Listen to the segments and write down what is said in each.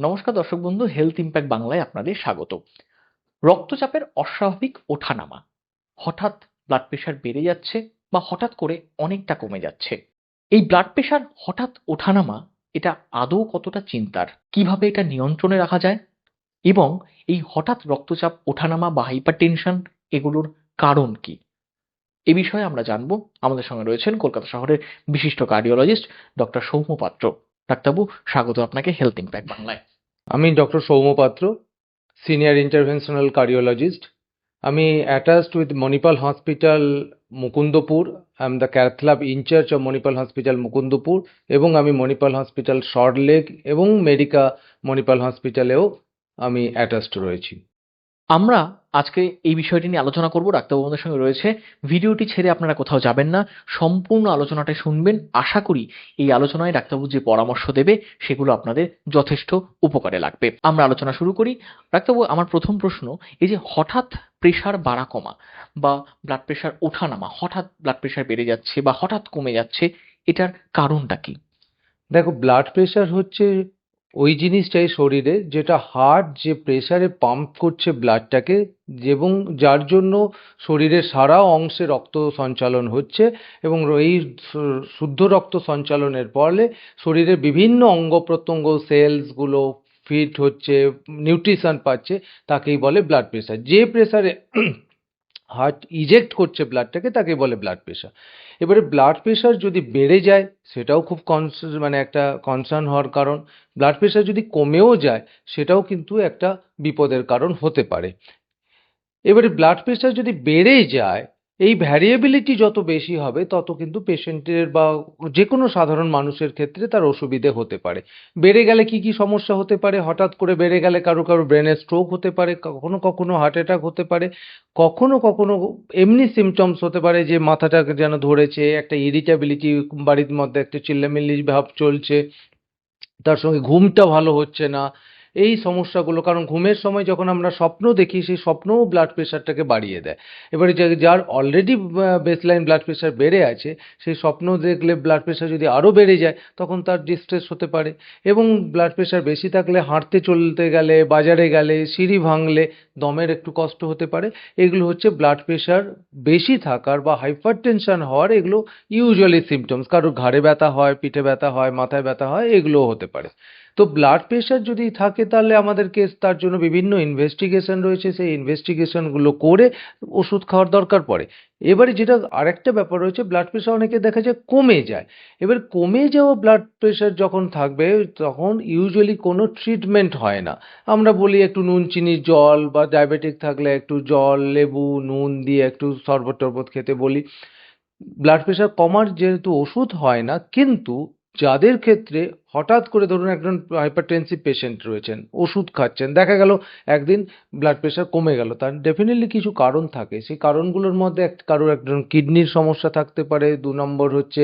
নমস্কার দর্শক বন্ধু হেলথ ইম্প্যাক্ট বাংলায় আপনাদের স্বাগত। রক্তচাপের অস্বাভাবিক ওঠানামা, হঠাৎ ব্লাড প্রেশার বেড়ে যাচ্ছে বা হঠাৎ করে অনেকটা কমে যাচ্ছে। এই ব্লাড প্রেশার হঠাৎ ওঠানামা, এটা আদৌ কতটা চিন্তার? কীভাবে এটা নিয়ন্ত্রণে রাখা যায়? এবং এই হঠাৎ রক্তচাপ, ওঠানামা বা হাইপার টেনশন এগুলোর কারণ কি? এ বিষয়ে আমরা জানব। আমাদের সঙ্গে রয়েছেন কলকাতা শহরের বিশিষ্ট কার্ডিওলজিস্ট ডক্টর সৌম্য পাত্র। ডাক্তারবাবু, স্বাগত আপনাকে হেলথ ইম্প্যাক্ট বাংলায়। আমি doctor Soumyapatra senior interventional cardiologist. আমি attached with Manipal hospital Mukundpur, I am the cath lab incharge of Manipal hospital Mukundpur, এবং আমি মণিপাল হসপিটাল শর্টলেক এবং মেডিকা মণিপাল হসপিটালেও আমি অ্যাটাচড রয়েছি। আমরা আজকে এই বিষয়টি নিয়ে আলোচনা করব। ডাক্তারবাবু আমাদের সঙ্গে রয়েছে। ভিডিওটি ছেড়ে আপনারা কোথাও যাবেন না। সম্পূর্ণ আলোচনাটা শুনবেন। আশা করি এই আলোচনায় ডাক্তারবাবু যে পরামর্শ দেবে, সেগুলো আপনাদের যথেষ্ট উপকারে লাগবে। আমরা আলোচনা শুরু করি। ডাক্তারবাবু, আমার প্রথম প্রশ্ন, এই যে হঠাৎ প্রেশার বাড়া কমা বা ব্লাড প্রেশার ওঠানামা, হঠাৎ ব্লাড প্রেশার বেড়ে যাচ্ছে বা হঠাৎ কমে যাচ্ছে, এটার কারণটা কি? দেখো ব্লাড প্রেশার হচ্ছে ওই জিনিসটাই শরীরে যেটা হার্ট যে প্রেসারে পাম্প করছে ব্লাডটাকে এবং যার জন্য শরীরের সারা অংশে রক্ত সঞ্চালন হচ্ছে এবং এই শুদ্ধ রক্ত সঞ্চালনের ফলে শরীরের বিভিন্ন অঙ্গ প্রত্যঙ্গ সেলসগুলো ফিট হচ্ছে নিউট্রিশন পাচ্ছে, তাকেই বলে ব্লাড প্রেশার যে প্রেসারে হার্ট ইজেক্ট করছে ব্লাডটাকে, তাকে বলে ব্লাড প্রেশার এবারে ব্লাড প্রেশার যদি বেড়ে যায়, সেটাও খুব কনস মানে একটা কনসার্ন হওয়ার কারণ। ব্লাড প্রেশার যদি কমেও যায়, সেটাও কিন্তু একটা বিপদের কারণ হতে পারে। এবারে ব্লাড প্রেশার যদি বেড়ে যায় এই ভ্যারিয়েবিলিটি যত বেশি হবে, তত কিন্তু পেশেন্টের বা যে কোনো সাধারণ মানুষের ক্ষেত্রে তার অসুবিধে হতে পারে। বেড়ে গেলে কি কি সমস্যা হতে পারে? হঠাৎ করে বেড়ে গেলে কারও কারও ব্রেনে স্ট্রোক হতে পারে, কখনো কখনো হার্ট অ্যাটাক হতে পারে, কখনো কখনো এমনি সিমটমস হতে পারে যে মাথাটাকে যেন ধরেছে, একটা ইরিটেবিলিটি বাড়ির মধ্যে একটা চিল্লামিল্লি ভাব চলছে, তার সঙ্গে ঘুমটা ভালো হচ্ছে না এই সমস্যাগুলো। কারণ ঘুমের সময় যখন আমরা স্বপ্ন দেখি, সেই স্বপ্নও ব্লাড প্রেশারটাকে বাড়িয়ে দেয়। এবারে যার অলরেডি বেসলাইন ব্লাড প্রেশার বেড়ে আছে, সেই স্বপ্ন দেখলে ব্লাড প্রেশার যদি আরও বেড়ে যায়, তখন তার ডিস্ট্রেস হতে পারে। এবং ব্লাড প্রেশার বেশি থাকলে হাঁটতে চলতে গেলে, বাজারে গেলে, সিঁড়ি ভাঙলে দমের একটু কষ্ট হতে পারে। এগুলো হচ্ছে ব্লাড প্রেশার বেশি থাকার বা হাইপার টেনশন হওয়ার এগুলো ইউজুয়ালি সিমটমস কারোর ঘাড়ে ব্যথা হয়, পিঠে ব্যথা হয়, মাথায় ব্যথা হয়, এগুলোও হতে পারে। তো ব্লাড প্রেশার যদি থাকে তাহলে আমাদেরকে তার জন্য বিভিন্ন ইনভেস্টিগেশন রয়েছে। সেই ইনভেস্টিগেশনগুলো করে ওষুধ খাওয়ার দরকার পড়ে। এবারে যেটা আরেকটা ব্যাপার রয়েছে ব্লাড প্রেশার অনেকে দেখা যায় কমে যায়। এবার কমে যাওয়া ব্লাড প্রেশার যখন থাকবে, তখন ইউজুয়ালি কোনো ট্রিটমেন্ট হয় না। আমরা বলি একটু নুন, চিনি, জল বা ডায়াবেটিক থাকলে একটু জল, লেবু, নুন দিয়ে একটু শরবত টরবত খেতে বলি। ব্লাড প্রেশার কমার যেহেতু ওষুধ হয় না, কিন্তু যাদের ক্ষেত্রে হঠাৎ করে ধরুন একজন হাইপারটেনসিভ পেশেন্ট রয়েছেন, ওষুধ খাচ্ছেন, দেখা গেল একদিন ব্লাড প্রেশার কমে গেল, তার ডেফিনেটলি কিছু কারণ থাকে। সেই কারণগুলোর মধ্যে এক, কারোর একজন কিডনির সমস্যা থাকতে পারে, দু নম্বর হচ্ছে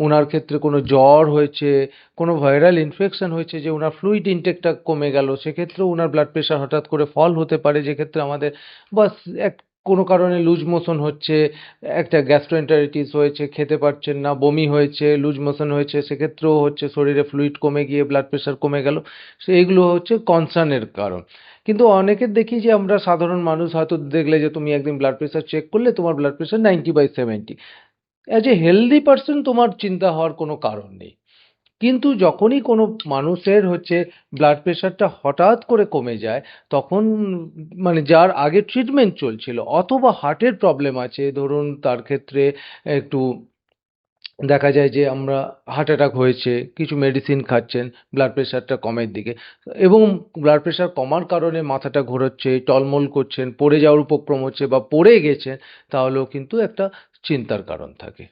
ওনার ক্ষেত্রে কোনো জ্বর হয়েছে, কোনো ভাইরাল ইনফেকশন হয়েছে, যে ওনার ফ্লুইড ইনটেকটা কমে গেল, সেক্ষেত্রেও ওনার ব্লাড প্রেশার হঠাৎ করে ফল হতে পারে, যেক্ষেত্রে আমাদের, বাস এক কোনো কারণে লুজ মোশন হচ্ছে, একটা গ্যাস্ট্রোএন্টারাইটিস হয়েছে, খেতে পারছেন না, বমি হয়েছে, লুজ মোশন হয়েছে, সেক্ষেত্রেও হচ্ছে শরীরে ফ্লুইড কমে গিয়ে ব্লাড প্রেশার কমে গেল। সো এইগুলো হচ্ছে কনসার্নের কারণ। কিন্তু অনেকের দেখি যে আমরা সাধারণ মানুষ হয়তো দেখলে যে তুমি একদিন ব্লাড প্রেশার চেক করলে তোমার blood pressure ninety by seventy as a healthy person তোমার চিন্তা হওয়ার কোনো কারণ নেই। কিন্তু যখনই কোনো মানুষের হচ্ছে ব্লাড প্রেশারটা হঠাৎ করে কমে যায়, তখন মানে যার আগে ট্রিটমেন্ট চলছিল, অথবা হার্টের প্রবলেম আছে, ধরুন তার ক্ষেত্রে একটু দেখা যায় যে আমরা হার্ট অ্যাটাক হয়েছে, কিছু মেডিসিন খাচ্ছেন ব্লাড প্রেশারটা কমের দিকে, এবং ব্লাড প্রেশার কমার কারণে মাথাটা ঘোরাচ্ছে, টলমল করছেন, পড়ে যাওয়ার উপক্রম হচ্ছে বা পড়ে গেছেন, তাহলেও কিন্তু একটা চিন্তার কারণ থাকে।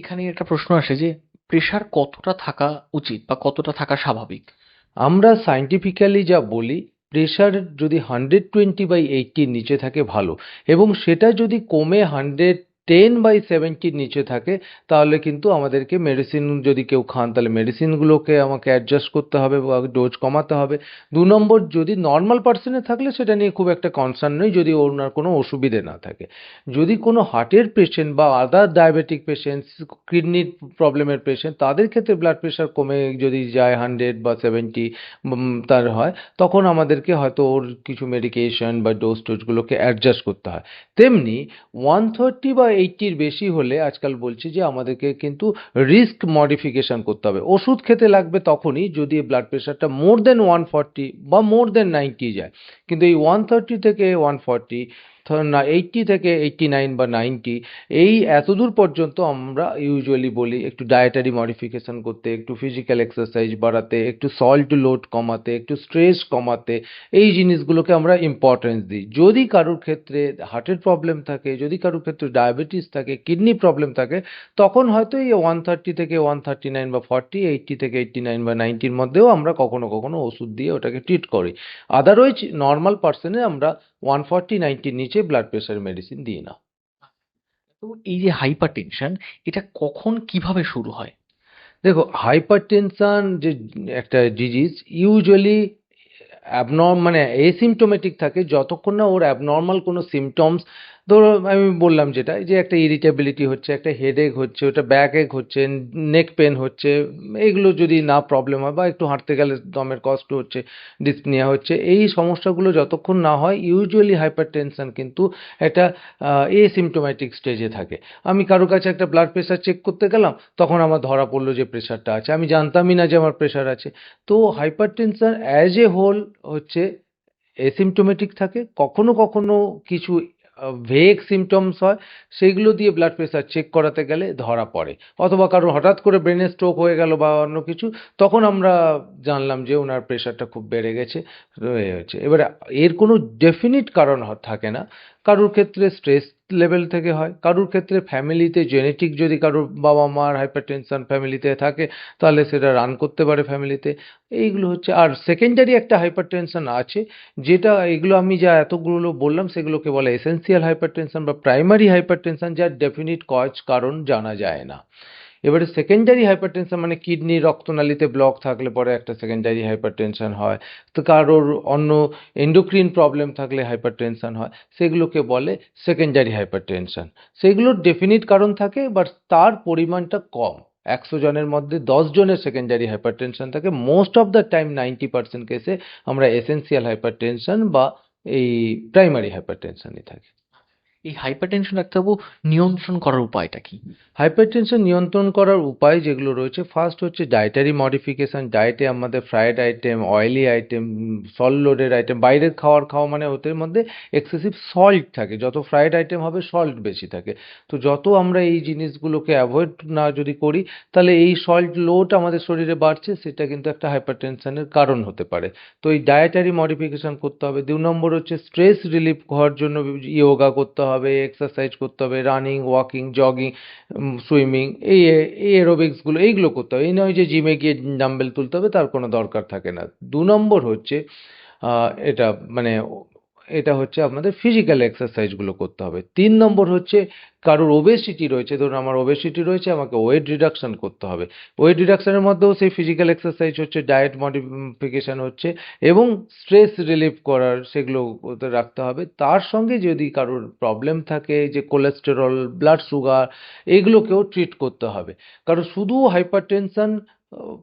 এখানে একটা প্রশ্ন আসে যে প্রেশার কতটা থাকা উচিত বা কতটা থাকা স্বাভাবিক? আমরা সাইন্টিফিক্যালি যা বলি প্রেশার যদি হান্ড্রেড টোয়েন্টি বাই এইটির নিচে থাকে ভালো, এবং সেটা যদি কমে হান্ড্রেড টেন বাই সেভেন্টির নিচে থাকে, তাহলে কিন্তু আমাদেরকে মেডিসিন যদি কেউ খান, তাহলে মেডিসিনগুলোকে আমাকে অ্যাডজাস্ট করতে হবে বা ডোজ কমাতে হবে। দু নম্বর, যদি নর্মাল পার্সনে থাকলে সেটা নিয়ে খুব একটা কনসার্ন নেই, যদি ওনার কোনো অসুবিধে না থাকে। যদি কোনো হার্টের পেশেন্ট বা আদার ডায়াবেটিক পেশেন্ট কিডনির প্রবলেমের পেশেন্ট তাদের ক্ষেত্রে ব্লাড প্রেশার কমে যদি যায় হান্ড্রেড বা সেভেন্টি তার হয়, তখন আমাদেরকে হয়তো ওর কিছু মেডিকেশন বা ডোজ টোজগুলোকে অ্যাডজাস্ট করতে হয়। তেমনি ওয়ান থার্টি বা এইটটির বেশি হলে আজকাল বলছি যে আমাদেরকে কিন্তু রিস্ক মডিফিকেশন করতে হবে ওষুধ খেতে লাগবে তখনই যদি ব্লাড প্রেশারটা মোর দেন ওয়ান ফর্টি বা মোর দেন নাইনটি যায় কিন্তু এই ওয়ান থার্টি থেকে ওয়ান ফর্টি না এইটটি থেকে এইটটি নাইন বা নাইনটি এই এতদূর পর্যন্ত আমরা ইউজুয়ালি বলি একটু ডায়েটারি মডিফিকেশন করতে একটু ফিজিক্যাল এক্সারসাইজ বাড়াতে একটু সল্ট লোড কমাতে একটু স্ট্রেস কমাতে এই জিনিসগুলোকে আমরা ইম্পর্টেন্স দিই যদি কারোর ক্ষেত্রে হার্টের প্রবলেম থাকে যদি কারোর ক্ষেত্রে ডায়াবেটিস থাকে কিডনি প্রবলেম থাকে তখন হয়তো এই ওয়ান থার্টি থেকে ওয়ান থার্টি নাইন বা ফর্টি এইটটি থেকে এইটটি নাইন বা নাইনটির মধ্যেও আমরা কখনো কখনো ওষুধ দিয়ে ওটাকে ট্রিট করি। আদারওয়াইজ নর্মাল পার্সনে আমরা ওয়ান ফর্টি নাইনটির নিচে ব্লাড প্রেশার মেডিসিন দিই না তো এই যে হাইপার টেনশন এটা কখন কীভাবে শুরু হয়? দেখো হাইপার টেনশন যে একটা ডিজিজ ইউজুয়ালি অ্যাবনর্ম মানে এসিমটোমেটিক থাকে যতক্ষণ না ওর অ্যাবনর্মাল কোনো সিমটমস ধরো, আমি বললাম যেটা যে একটা ইরিটেবিলিটি হচ্ছে, একটা হেডেক হচ্ছে, ওটা ব্যাক এক হচ্ছে নেক পেন হচ্ছে, এগুলো যদি না প্রবলেম হয় বা একটু হাঁটতে গেলে দমের কষ্ট হচ্ছে ডিসনিয়া হচ্ছে, এই সমস্যাগুলো যতক্ষণ না হয় ইউজুয়ালি হাইপার টেনশন কিন্তু একটা এসিমটোম্যাটিক স্টেজে থাকে। আমি কারও কাছে একটা ব্লাড প্রেশার চেক করতে গেলাম, তখন আমার ধরা পড়ল যে প্রেশারটা আছে। আমি জানতামই না যে আমার প্রেশার আছে। তো hypertension as a whole হচ্ছে এসিমটোমেটিক থাকে, কখনো কখনো কিছু ভেগ সিমটমস হয় সেইগুলো দিয়ে ব্লাড প্রেশার চেক করাতে গেলে ধরা পড়ে। অথবা কারও হঠাৎ করে ব্রেনে স্ট্রোক হয়ে গেল বা অন্য কিছু, তখন আমরা জানলাম যে ওনার প্রেশারটা খুব বেড়ে গেছে হয়েছে এবারে এর কোনো ডেফিনিট কারণ থাকে না কারোর ক্ষেত্রে স্ট্রেস লেভেল থেকে হয়, কারোর ক্ষেত্রে ফ্যামিলিতে জেনেটিক যদি কারোর বাবা মার হাইপারটেনশন ফ্যামিলিতে থাকে, তাহলে সেটা রান করতে পারে ফ্যামিলিতে এইগুলো হচ্ছে, আর সেকেন্ডারি একটা হাইপারটেনশন আছে, যেটা এগুলো আমি যা এতগুলো বললাম, সেগুলোকে বলে এসেন্সিয়াল হাইপারটেনশন বা প্রাইমারি হাইপারটেনশন যার ডেফিনিট কজ কারণ জানা যায় না। এবারে সেকেন্ডারি হাইপারটেনশন মানে কিডনি রক্তনালীতে ব্লক থাকলে পরে একটা সেকেন্ডারি হাইপারটেনশন হয়। তো কারোর অন্য এন্ডোক্রিন প্রবলেম থাকলে হাইপারটেনশন হয়। সেগুলোকে বলে সেকেন্ডারি হাইপারটেনশন সেগুলোর ডেফিনিট কারণ থাকে বাট তার পরিমাণটা কম। একশো জনের মধ্যে দশ জনের সেকেন্ডারি হাইপারটেনশন থাকে। Most of the time ninety percent কেসে আমরা এসেন্সিয়াল হাইপারটেনশন বা এই প্রাইমারি হাইপারটেনশনই থাকে। এই হাইপারটেনশন ডাক্তারবাবু নিয়ন্ত্রণ করার উপায়টা কি? হাইপারটেনশন নিয়ন্ত্রণ করার উপায় যেগুলো রয়েছে ফার্স্ট হচ্ছে ডায়েটারি মডিফিকেশন ডায়েটে আমাদের fried item oily item salt loaded item বাইরের খাওয়ার খাওয়া মানে ওদের মধ্যে এক্সেসিভ সল্ট থাকে। যত ফ্রায়েড আইটেম হবে সল্ট বেশি থাকে। তো যত আমরা এই জিনিসগুলোকে অ্যাভয়েড না যদি করি, তাহলে এই সল্ট লোড আমাদের শরীরে বাড়ছে, সেটা কিন্তু একটা হাইপারটেনশনের কারণ হতে পারে। তো এই ডায়েটারি মডিফিকেশন করতে হবে। দু নম্বর হচ্ছে স্ট্রেস রিলিফ হওয়ার জন্য ইয়োগা করতে হবে এক্সারসাইজ করতে হবে রানিং ওয়াকিং জগিং সুইমিং এই এই এরোবিক্সগুলো এইগুলো করতে হবে। এই নয় যে জিমে গিয়ে ডাম্বেল তুলতে হবে, তার কোনো দরকার থাকে না। দু নম্বর হচ্ছে এটা মানে এটা হচ্ছে আপনাদের ফিজিক্যাল এক্সারসাইজগুলো করতে হবে। তিন নম্বর হচ্ছে কারোর ওবেসিটি রয়েছে, ধরুন আমার ওবেসিটি রয়েছে, আমাকে ওয়েট রিডাকশন করতে হবে। ওয়েট রিডাকশনের মধ্যেও সেই ফিজিক্যাল এক্সারসাইজ হচ্ছে ডায়েট মডিফিকেশান হচ্ছে এবং স্ট্রেস রিলিফ করার সেগুলো রাখতে হবে। তার সঙ্গে যদি কারোর প্রবলেম থাকে, যে কোলেস্টেরল ব্লাড সুগার এগুলোকেও ট্রিট করতে হবে। কারণ শুধু হাইপার হাইপারটেনশন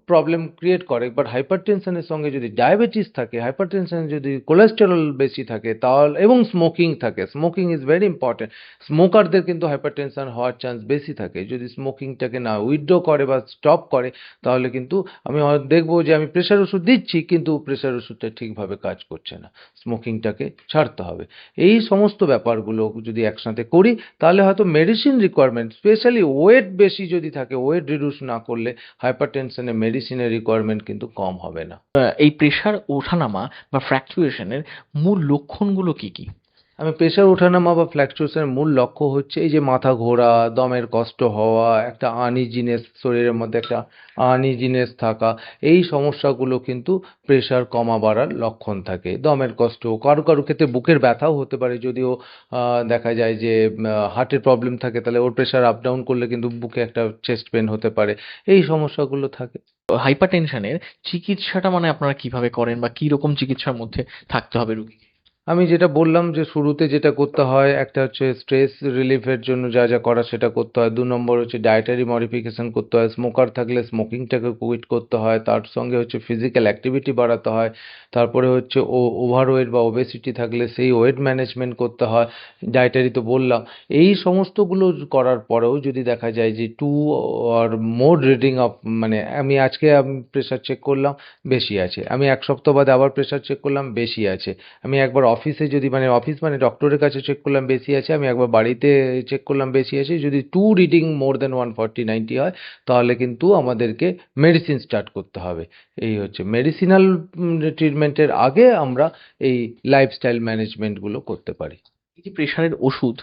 প্রবলেম ক্রিয়েট করে বাট হাইপারটেনশনের সঙ্গে যদি ডায়াবেটিস থাকে হাইপারটেনশন যদি কোলেস্টেরল বেশি থাকে, তাহলে, এবং স্মোকিং থাকে স্মোকিং ইজ ভেরি ইম্পর্টেন্ট স্মোকারদের কিন্তু হাইপারটেনশন হওয়ার চান্স বেশি থাকে। যদি স্মোকিংটাকে না উইথড্র করে বা স্টপ করে, তাহলে কিন্তু আমি দেখব যে আমি প্রেশার ওষুধ দিচ্ছি, কিন্তু প্রেশার ওষুধটা ঠিকভাবে কাজ করছে না। স্মোকিংটাকে ছাড়তে হবে। এই সমস্ত ব্যাপারগুলো যদি একসাথে করি, তাহলে হয়তো মেডিসিন রিকোয়ারমেন্ট স্পেশালি ওয়েট বেশি যদি থাকে ওয়েট রিডিউস না করলে হাইপারটেনশনে মেডিসিনের রিকোয়ারমেন্ট কিন্তু কম হবে না। এই প্রেশার ওঠানামা বা ফ্র্যাকচুয়েশনের মূল লক্ষণগুলো কি কি? আমি প্রেশার ওঠানামা বা ফ্ল্যাকচুয়েশনের মূল লক্ষ্য হচ্ছে এই যে মাথা ঘোরা, দমের কষ্ট হওয়া, একটা আনইজিনেস শরীরের মধ্যে একটা আনইজিনেস থাকা, এই সমস্যাগুলো কিন্তু প্রেশার কমা বাড়ার লক্ষণ থাকে। দমের কষ্ট, কারও কারও ক্ষেত্রে বুকের ব্যথাও হতে পারে, যদিও দেখা যায় যে হার্টের প্রবলেম থাকে, তাহলে ওর প্রেশার আপ ডাউন করলে কিন্তু বুকে একটা চেস্ট পেন হতে পারে। এই সমস্যাগুলো থাকে। হাইপার টেনশনের চিকিৎসাটা মানে আপনারা কীভাবে করেন বা কি রকম চিকিৎসার মধ্যে থাকতে হবে রুগীকে? আমি যেটা বললাম যে শুরুতে যেটা করতে হয়, একটা হচ্ছে স্ট্রেস রিলিফের জন্য যা যা করা সেটা করতে হয়। দু নম্বর হচ্ছে ডায়েটারি মডিফিকেশন করতে হয়। স্মোকার থাকলে স্মোকিংটাকে কুইট করতে হয়। তার সঙ্গে হচ্ছে ফিজিক্যাল অ্যাক্টিভিটি বাড়াতে হয়। তারপরে হচ্ছে ও ওভারওয়েট বা ওবেসিটি থাকলে সেই ওয়েট ম্যানেজমেন্ট করতে হয়। ডায়েটারি তো বললাম। এই সমস্তগুলো করার পরেও যদি দেখা যায় যে two or more reading of মানে আমি আজকে আমি প্রেশার চেক করলাম, বেশি আছে। আমি এক সপ্তাহ বাদে আবার প্রেশার চেক করলাম, বেশি আছে। আমি একবার অফিসে যদি মানে অফিস মানে ডক্টরের কাছে চেক করলাম বেশি আছে আমি একবার বাড়িতে চেক করলাম বেশি আছে যদি two reading more than one forty ninety হয় তাহলে কিন্তু আমাদেরকে মেডিসিন স্টার্ট করতে হবে। এই হচ্ছে মেডিসিনাল ট্রিটমেন্টের আগে আমরা এই লাইফস্টাইল ম্যানেজমেন্টগুলো করতে পারি। যে প্রেশারের ওষুধ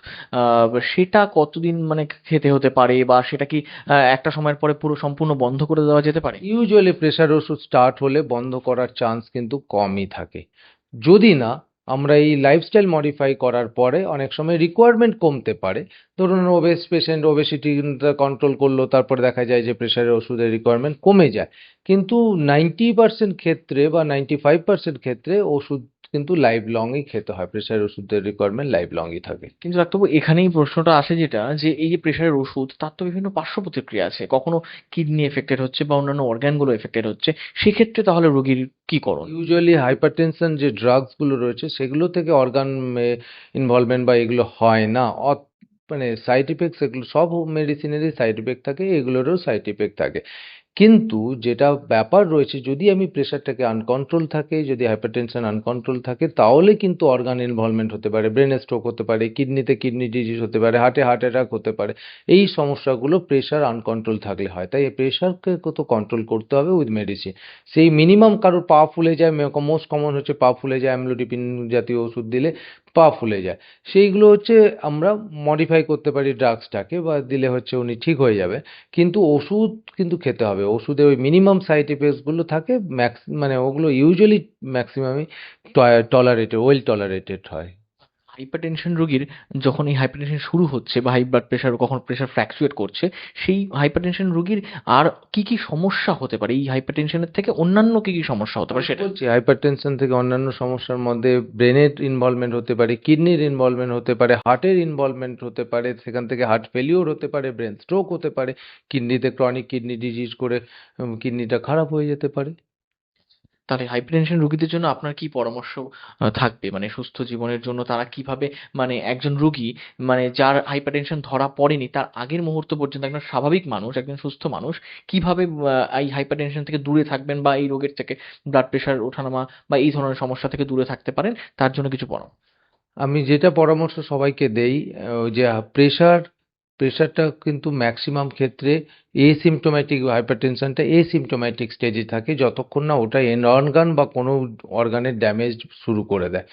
সেটা কতদিন মানে খেতে হতে পারে বা সেটা কি একটা সময়ের পরে পুরো সম্পূর্ণ বন্ধ করে দেওয়া যেতে পারে? ইউজুয়ালি প্রেশার ওষুধ স্টার্ট হলে বন্ধ করার চান্স কিন্তু কমই থাকে। যদি না আমরা এই লাইফস্টাইল মডিফাই করার পরে অনেক সময় রিকোয়ারমেন্ট কমতে পারে। ধরুন ওবেস পেশেন্ট ওবেসিটি কন্ট্রোল করল, তারপরে দেখা যায় যে প্রেশারের ওষুধের রিকোয়ারমেন্ট কমে যায়। কিন্তু নাইনটি পার্সেন্ট ক্ষেত্রে বা নাইনটি ফাইভ পার্সেন্ট ক্ষেত্রে ওষুধ কিন্তু লাইফ লংই খেতে হয়। প্রেশারের ওষুধের রিকোয়ারমেন্ট লাইফ লংই থাকে। কিন্তু ডাক্তারবাবু এখানেই প্রশ্নটা আসে যেটা যে এই যে প্রেশারের ওষুধ তার তো বিভিন্ন পার্শ্ব প্রতিক্রিয়া আছে। কখনো কিডনি এফেক্টেড হচ্ছে বা অন্যান্য অর্গানগুলো এফেক্টেড হচ্ছে। সেক্ষেত্রে তাহলে রোগীর কি করো ইউজুয়ালি হাইপারটেনশন যে ড্রাগসগুলো রয়েছে সেগুলো থেকে অর্গান ইনভলভমেন্ট বা এগুলো হয় না। মানে সাইড ইফেক্টস এগুলো সব মেডিসিনেরই সাইড ইফেক্ট থাকে এগুলোরও সাইড ইফেক্ট থাকে। কিন্তু যেটা ব্যাপার রয়েছে, যদি আমি প্রেশারটাকে আনকন্ট্রোল থাকে, যদি হাইপারটেনশন আনকন্ট্রোল থাকে, তাহলে কিন্তু অর্গান ইনভলভমেন্ট হতে পারে ব্রেনে স্ট্রোক হতে পারে কিডনিতে কিডনি ডিজিজ হতে পারে হার্টে হার্ট অ্যাটাক হতে পারে, এই সমস্যাগুলো প্রেশার আনকন্ট্রোল থাকলে হয়। তাই প্রেশারকে তো কন্ট্রোল করতে হবে উইথ মেডিসিন সেই মিনিমাম কারোর পা ফুলে যায় মোস্ট কমন হচ্ছে পা ফুলে যায় অ্যামলোডিপিন জাতীয় ওষুধ দিলে পা ফুলে যায়। সেইগুলো হচ্ছে আমরা মডিফাই করতে পারি ড্রাগসটাকে বা দিলে হচ্ছে উনি ঠিক হয়ে যাবে। কিন্তু ওষুধ কিন্তু খেতে হবে। ওষুধে ওই মিনিমাম সাইড এফেক্টসগুলো থাকে ম্যাক্স মানে ওগুলো ইউজুয়ালি ম্যাক্সিমামই টলারেটেড ওয়েল টলারেটেড হয়। হাইপারটেনশন রোগীর যখন এই হাইপারটেনশন শুরু হচ্ছে বা হাই ব্লাড প্রেশার কখন প্রেশার ফ্ল্যাকচুয়েট করছে, সেই হাইপারটেনশন রোগীর আর কি কি সমস্যা হতে পারে? এই হাইপারটেনশনের থেকে অন্যান্য কি কি সমস্যা হতে পারে সেটা। বলছি হাইপারটেনশন থেকে অন্যান্য সমস্যার মধ্যে ব্রেনের ইনভলভমেন্ট হতে পারে কিডনির ইনভলভমেন্ট হতে পারে হার্টের ইনভলভমেন্ট হতে পারে, সেখান থেকে হার্ট ফেলিওর হতে পারে ব্রেন স্ট্রোক হতে পারে কিডনিতে ক্রনিক কিডনি ডিজিজ করে কিডনিটা খারাপ হয়ে যেতে পারে। তাহলে হাইপারটেনশন রোগীদের জন্য আপনার কি পরামর্শ থাকবে? মানে সুস্থ জীবনের জন্য তারা কীভাবে মানে একজন রোগী মানে যার হাইপারটেনশন ধরা পড়েনি, তার আগের মুহূর্ত পর্যন্ত একজন স্বাভাবিক মানুষ, একজন সুস্থ মানুষ, কীভাবে এই হাইপারটেনশন থেকে দূরে থাকবেন বা এই রোগের থেকে ব্লাড প্রেশার ওঠানামা বা এই ধরনের সমস্যা থেকে দূরে থাকতে পারেন? তার জন্য কিছু পরামর্শ। আমি যেটা পরামর্শ সবাইকে দেই যে প্রেশার প্রেশারটা কিন্তু ম্যাক্সিমাম ক্ষেত্রে এসিমটোম্যাটিক হাইপারটেনশনটা এসিমটোম্যাটিক স্টেজে থাকে, যতক্ষণ না ওটা এন অর্গান বা কোনো অর্গানের ড্যামেজ শুরু করে দেয়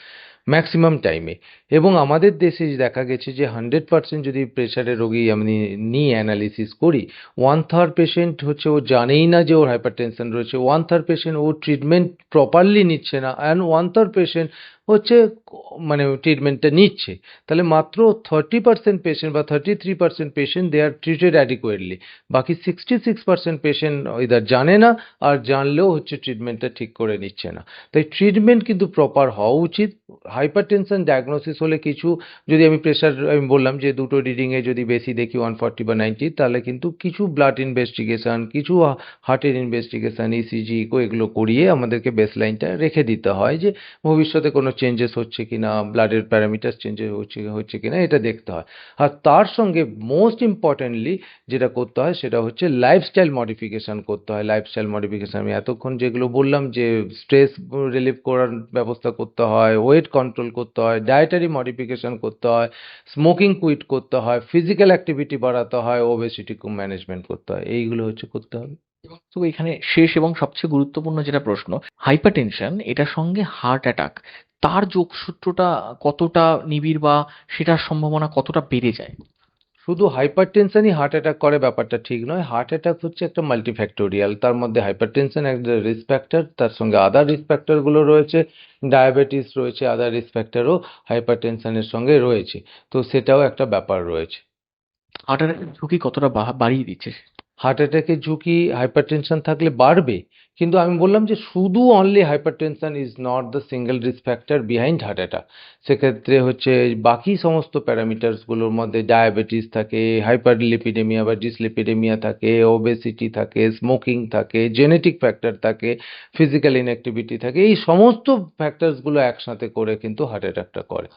ম্যাক্সিমাম টাইমে এবং আমাদের দেশে দেখা গেছে যে হান্ড্রেড পার্সেন্ট যদি প্রেশারের রোগী আমি নিই অ্যানালিসিস করি ওয়ান থার্ড পেশেন্ট হচ্ছে ও জানেই না যে ওর হাইপারটেনশন রয়েছে ওয়ান থার্ড পেশেন্ট ও ট্রিটমেন্ট প্রপারলি নিচ্ছে না অ্যান্ড ওয়ান থার্ড পেশেন্ট হচ্ছে মানে ট্রিটমেন্টটা নিচ্ছে। তাহলে মাত্র থার্টি পার্সেন্ট পেশেন্ট বা thirty three percent patient they are treated adequately বাকি sixty six percent patient either জানে না আর জানলেও হচ্ছে ট্রিটমেন্টটা ঠিক করে নিচ্ছে না। তাই ট্রিটমেন্ট কিন্তু প্রপার হওয়া উচিত। হাইপারটেনশন ডায়াগনোসিস হলে কিছু, যদি আমি প্রেশার আমি বললাম যে দুটো রিডিংয়ে যদি বেশি দেখি ওয়ান ফর্টি বা নাইনটি তাহলে কিন্তু কিছু ব্লাড ইনভেস্টিগেশন কিছু হার্টের ইনভেস্টিগেশন ইসিজি এগুলো করিয়ে আমাদেরকে বেসলাইনটা রেখে দিতে হয় যে ভবিষ্যতে কোনো চেঞ্জেস হচ্ছে কি না ব্লাডের প্যারামিটার চেঞ্জেস হচ্ছে হচ্ছে কি না এটা দেখতে হয়। আর তার সঙ্গে মোস্ট ইম্পর্টেন্টলি যেটা করতে হয় সেটা হচ্ছে লাইফস্টাইল মডিফিকেশান করতে হয়। লাইফস্টাইল মডিফিকেশান আমি এতক্ষণ যেগুলো বললাম যে স্ট্রেস রিলিফ করার ব্যবস্থা করতে হয় ওয়েট কন্ট্রোল করতে হয় ডায়েটারি মডিফিকেশান করতে হয় স্মোকিং কুইট করতে হয় ফিজিক্যাল অ্যাক্টিভিটি বাড়াতে হয় ওবেসিটি ম্যানেজমেন্ট করতে হয়। এইগুলো হচ্ছে করতে হবে। তো এখানে শেষ এবং সবচেয়ে গুরুত্বপূর্ণ যেটা প্রশ্ন হাইপারটেনশন এটার সঙ্গে হার্ট অ্যাটাক তার যোগসূত্রটা কতটা নিবিড় বা সেটার সম্ভাবনা কতটা বেড়ে যায়? শুধু হাইপারটেনশনই হার্ট অ্যাটাক করে ব্যাপারটা ঠিক নয় হার্ট অ্যাটাক হচ্ছে একটা মাল্টিফ্যাক্টোরিয়াল তার মধ্যে হাইপারটেনশন একটা রিস্ক ফ্যাক্টর তার সঙ্গে আদার রিস্ক ফ্যাক্টরগুলো রয়েছে ডায়াবেটিস রয়েছে আদার রিস্ক ফ্যাক্টরও হাইপারটেনশনের সঙ্গে রয়েছে তো সেটাও একটা ব্যাপার রয়েছে। হার্ট অ্যাটাকের ঝুঁকি কতটা বাড়িয়ে দিচ্ছে? হার্ট অ্যাটাকের ঝুঁকি হাইপারটেনশন থাকলে বাড়বে। কিন্তু আমি বললাম যে শুধু only hypertension is not the single risk factor behind heart attack সেক্ষেত্রে হচ্ছে বাকি সমস্ত প্যারামিটার্সগুলোর মধ্যে ডায়াবেটিস থাকে হাইপার লিপিডেমিয়া বা ডিসলিপিডেমিয়া থাকে ওবেসিটি থাকে স্মোকিং থাকে জেনেটিক ফ্যাক্টর থাকে ফিজিক্যাল ইনঅ্যাক্টিভিটি থাকে। এই সমস্ত ফ্যাক্টরসগুলো একসাথে করে কিন্তু হার্ট অ্যাটাকটা করে।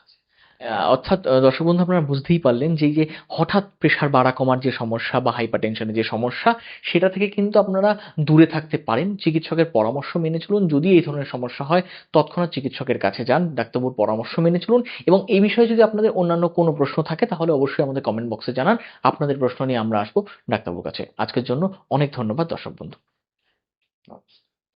অর্থাৎ দর্শক বন্ধু আপনারা বুঝতেই পারলেন যে যে হঠাৎ প্রেশার বাড়া কমার যে সমস্যা বা হাইপার টেনশনের যে সমস্যা, সেটা থেকে কিন্তু আপনারা দূরে থাকতে পারেন। চিকিৎসকের পরামর্শ মেনে চলুন। যদি এই ধরনের সমস্যা হয়, তৎক্ষণাৎ চিকিৎসকের কাছে যান, ডাক্তারবাবুর পরামর্শ মেনে চলুন এবং এই বিষয়ে যদি আপনাদের অন্যান্য কোনো প্রশ্ন থাকে, তাহলে অবশ্যই আমাদের কমেন্ট বক্সে জানান। আপনাদের প্রশ্ন নিয়ে আমরা আসব ডাক্তারবাবুর কাছে। আজকের জন্য অনেক ধন্যবাদ দর্শক বন্ধু